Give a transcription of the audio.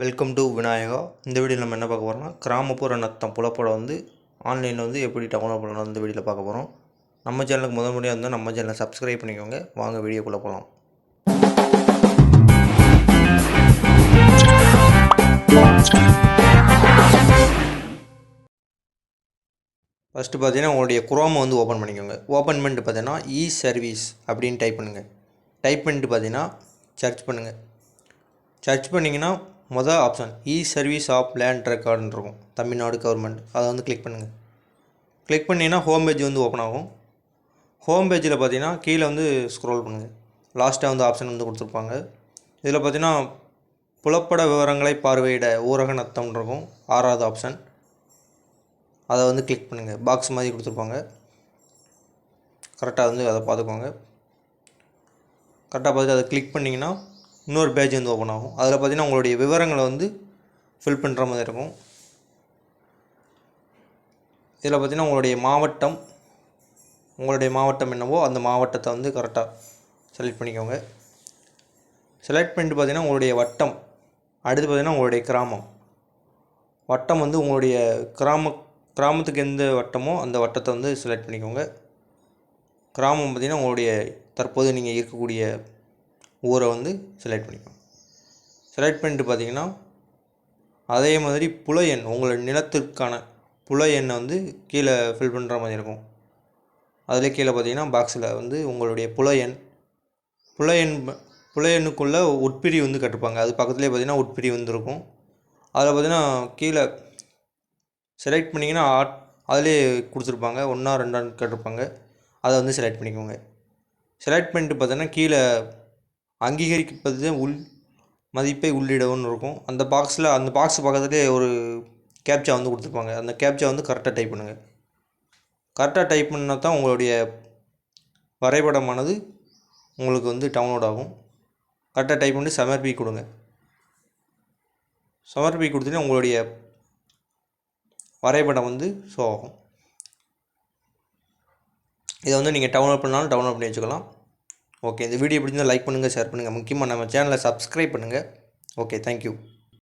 Welcome to Vinayaka. இந்த வீடியோவில் நம்ம என்ன பார்க்க போகிறோம்னா கிராமப்புற நத்தம் புலப்படம் வந்து ஆன்லைனில் வந்து எப்படி டவுன்லோட் பண்ணலாம் இந்த வீடியோவில் பார்க்க போகிறோம் நம்ம சேனலுக்கு முதல் முறையாக இருந்தால் நம்ம சேனலை சப்ஸ்கிரைப் பண்ணிக்கோங்க. வாங்க வீடியோக்குள்ளே போகலாம் ஃபஸ்ட்டு பார்த்தீங்கன்னா உங்களுடைய குரோமை வந்து ஓப்பன் பண்ணிக்கோங்க. ஓப்பன் பண்ணிட்டு பார்த்தீங்கன்னா இ சர்வீஸ் அப்படின்னு டைப் பண்ணுங்கள் டைப் பண்ணிட்டு பார்த்தீங்கன்னா சர்ச் பண்ணுங்கள் சர்ச் பண்ணிங்கன்னா மொதல் option e service of land ரெக்கார்டுன்னு இருக்கும். தமிழ்நாடு கவர்மெண்ட் அதை வந்து கிளிக் பண்ணுங்கள் கிளிக் பண்ணிங்கன்னா ஹோம் பேஜ் வந்து ஓப்பன் ஆகும். ஹோம் பேஜில் பார்த்தீங்கன்னா கீழே வந்து ஸ்க்ரோல் பண்ணுங்கள் லாஸ்ட்டாக வந்து ஆப்ஷன் வந்து கொடுத்துருப்பாங்க. இதில் பார்த்தீங்கன்னா புலப்பட விவரங்களை பார்வையிட ஊரக நத்தம் இருக்கும். ஆறாவது ஆப்ஷன் அதை வந்து கிளிக் பண்ணுங்கள் பாக்ஸ் மாதிரி கொடுத்துருப்பாங்க. கரெக்டாக வந்து அதை பார்த்துக்கோங்க. கரெக்டாக பார்த்துட்டு அதை கிளிக் பண்ணிங்கன்னா இன்னொரு பேஜ் வந்து ஓப்பன் ஆகும். அதில் பார்த்தீங்கன்னா உங்களுடைய விவரங்களை வந்து ஃபில் பண்ணுற மாதிரி இருக்கும். இதில் பார்த்தீங்கன்னா உங்களுடைய மாவட்டம் உங்களுடைய மாவட்டம் என்னவோ அந்த மாவட்டத்தை வந்து கரெக்டாக செலக்ட் பண்ணிக்கோங்க. செலக்ட் பண்ணிட்டு பார்த்தீங்கன்னா உங்களுடைய வட்டம் அடுத்து பார்த்தீங்கன்னா உங்களுடைய கிராமம். வட்டம் வந்து உங்களுடைய கிராம கிராமத்துக்கு எந்த வட்டமோ அந்த வட்டத்தை வந்து செலக்ட் பண்ணிக்கோங்க. கிராமம் பார்த்திங்கன்னா உங்களுடைய தற்போது நீங்கள் இருக்கக்கூடிய ஊரை வந்து செலக்ட் பண்ணிக்கோங்க செலக்ட் பண்ணிட்டு பார்த்தீங்கன்னா அதே மாதிரி புல எண் உங்களோட நிலத்திற்கான புல எண்ணை வந்து கீழே ஃபில் பண்ணுற மாதிரி இருக்கும். அதில் கீழே பார்த்தீங்கன்னா பாக்ஸில் வந்து உங்களுடைய புல எண் புல எண் புல எண்ணுக்குள்ளே உட்பிரி வந்து கட்டுப்பாங்க. அது பக்கத்துலேயே பார்த்தீங்கன்னா உட்பிரி வந்துருக்கும் அதில் பார்த்தீங்கன்னா கீழே செலக்ட் பண்ணிங்கன்னா ஆட் அதிலே கொடுத்துருப்பாங்க. ஒன்றா ரெண்டான்னு கேட்டிருப்பாங்க. அதை வந்து செலக்ட் பண்ணிக்கோங்க. செலக்ட் பண்ணிட்டு பார்த்தோன்னா கீழே அங்கீகரிப்பது உள் மதிப்பை உள்ளிடவும்னு இருக்கும். அந்த பாக்ஸில் அந்த பாக்ஸ் பக்கத்துலேயே ஒரு கேப்ச்சா வந்து கொடுத்துருப்பாங்க. அந்த கேப்ச்சா வந்து கரெக்டாக டைப் பண்ணுங்கள் கரெக்டாக டைப் பண்ணால் தான் உங்களுடைய வரைபடமானது உங்களுக்கு வந்து டவுன்லோட் ஆகும். கரெக்டாக டைப் பண்ணி சமர்ப்பி கொடுங்க. சமர்ப்பி கொடுத்தீங்கன்னா உங்களுடைய வரைபடம் வந்து ஷோ ஆகும். இதை வந்து நீங்கள் டவுன்லோட் பண்ணாலும் டவுன்லோட் பண்ணி வச்சுக்கலாம். ஓகே இந்த வீடியோ பிடிச்சிருந்தால் லைக் பண்ணுங்கள் ஷேர் பண்ணுங்கள் முக்கியமாக நம்ம சேனலை சப்ஸ்கிரைப் பண்ணுங்கள் ஓகே தேங்க்யூ